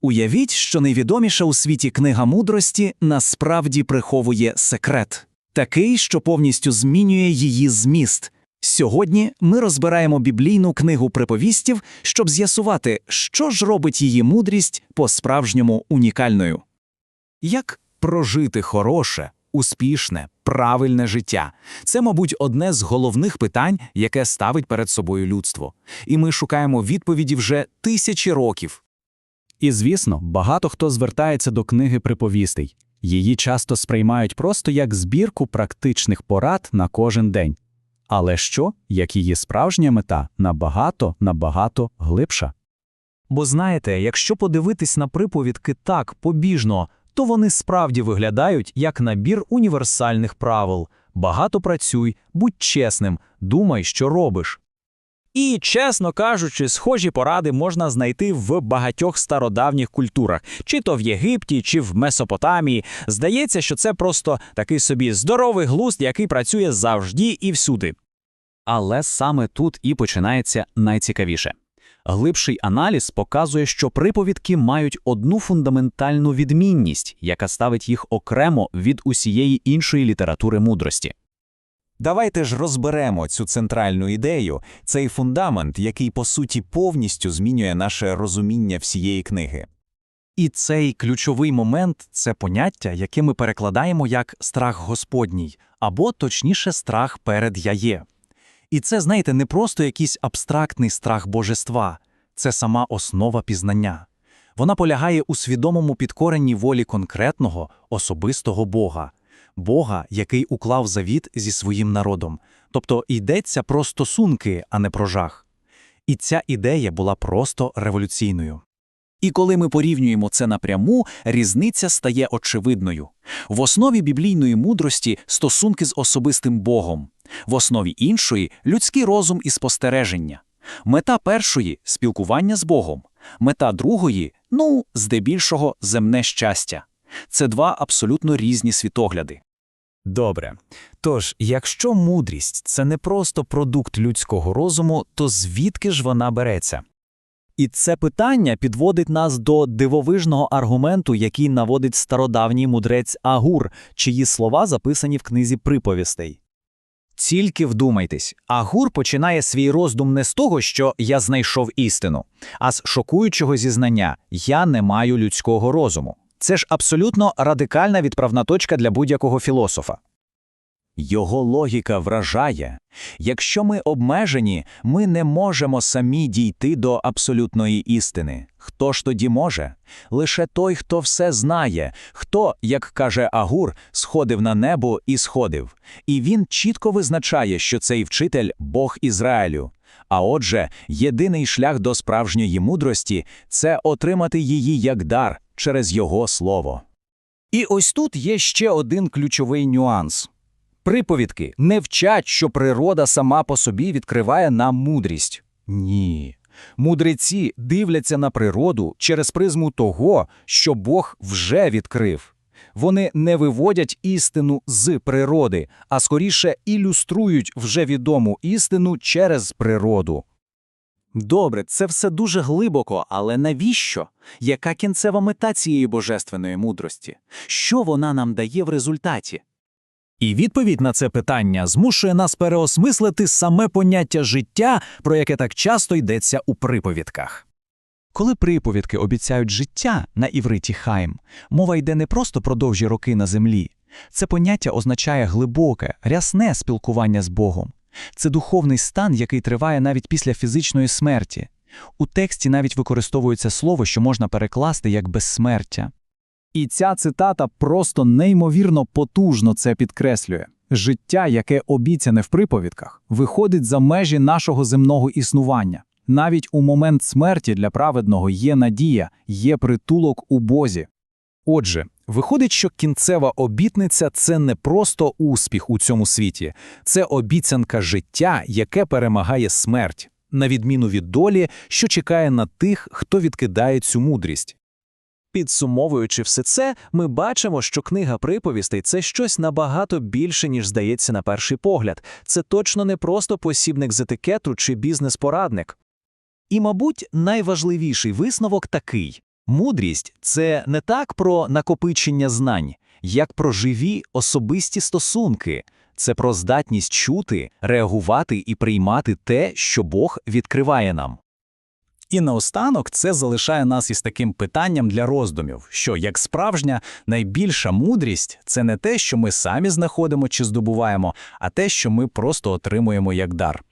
Уявіть, що найвідоміша у світі книга мудрості насправді приховує секрет, такий, що повністю змінює її зміст. Сьогодні ми розбираємо біблійну книгу приповістів, щоб з'ясувати, що ж робить її мудрість по-справжньому унікальною. Як прожити хороше, успішне, правильне життя це, мабуть, одне з головних питань, яке ставить перед собою людство. І ми шукаємо відповіді вже тисячі років. І звісно, багато хто звертається до книги приповістей. Її часто сприймають просто як збірку практичних порад на кожен день. Але що, як її справжня мета набагато, набагато глибша? Бо знаєте, якщо подивитись на приповідки так побіжно, то вони справді виглядають як набір універсальних правил. Багато працюй, будь чесним, думай, що робиш. І, чесно кажучи, схожі поради можна знайти в багатьох стародавніх культурах, чи то в Єгипті, чи в Месопотамії. Здається, що це просто такий собі здоровий глузд, який працює завжди і всюди. Але саме тут і починається найцікавіше. Глибший аналіз показує, що приповідки мають одну фундаментальну відмінність, яка ставить їх окремо від усієї іншої літератури мудрості. Давайте ж розберемо цю центральну ідею, цей фундамент, який по суті повністю змінює наше розуміння всієї книги. І цей ключовий момент це поняття, яке ми перекладаємо як страх Господній, або точніше страх перед яє. І це, знаєте, не просто якийсь абстрактний страх божества, це сама основа пізнання. Вона полягає у свідомому підкоренні волі конкретного, особистого Бога, Бога, який уклав завіт зі своїм народом. Тобто йдеться про стосунки, а не про жах. І ця ідея була просто революційною. І коли ми порівнюємо це напряму, різниця стає очевидною. В основі біблійної мудрості стосунки з особистим Богом, в основі іншої людський розум і спостереження. Мета першої спілкування з Богом, мета другої ну, здебільшого, земне щастя. Це два абсолютно різні світогляди. Добре. Тож, якщо мудрість це не просто продукт людського розуму, то звідки ж вона береться? І це питання підводить нас до дивовижного аргументу, який наводить стародавній мудрець Агур, чиї слова записані в книзі приповістей. Тільки вдумайтесь, Агур починає свій роздум не з того, що я знайшов істину, а з шокуючого зізнання я не маю людського розуму. Це ж абсолютно радикальна відправна точка для будь-якого філософа. Його логіка вражає. Якщо ми обмежені, ми не можемо самі дійти до абсолютної істини. Хто ж тоді може? Лише той, хто все знає, хто, як каже Агур, сходив на небо і сходив. І він чітко визначає, що цей вчитель Бог Ізраїлю. А отже, єдиний шлях до справжньої мудрості це отримати її як дар через його слово. І ось тут є ще один ключовий нюанс. Приповідки не вчать, що природа сама по собі відкриває нам мудрість. Ні. Мудреці дивляться на природу через призму того, що Бог вже відкрив. Вони не виводять істину з природи, а скоріше ілюструють вже відому істину через природу. Добре, це все дуже глибоко, але навіщо? Яка кінцева мета цієї божественної мудрості? Що вона нам дає в результаті? І відповідь на це питання змушує нас переосмислити саме поняття життя, про яке так часто йдеться у приповідках. Коли приповідки обіцяють життя на івриті хайм, мова йде не просто про довжі роки на землі. Це поняття означає глибоке, рясне спілкування з Богом. Це духовний стан, який триває навіть після фізичної смерті. У тексті навіть використовується слово, що можна перекласти як безсмертя. І ця цитата просто неймовірно потужно це підкреслює. Життя, яке обіцяне в приповідках, виходить за межі нашого земного існування. Навіть у момент смерті для праведного є надія, є притулок у Бозі. Отже, виходить, що кінцева обітниця це не просто успіх у цьому світі, це обіцянка життя, яке перемагає смерть, на відміну від долі, що чекає на тих, хто відкидає цю мудрість. Підсумовуючи все це, ми бачимо, що книга приповістей це щось набагато більше, ніж здається на перший погляд. Це точно не просто посібник з етикету чи бізнес-порадник. І, мабуть, найважливіший висновок такий Мудрість це не так про накопичення знань, як про живі особисті стосунки. Це про здатність чути, реагувати і приймати те, що Бог відкриває нам. І наостанок це залишає нас із таким питанням для роздумів, що як справжня найбільша мудрість це не те, що ми самі знаходимо чи здобуваємо, а те, що ми просто отримуємо як дар.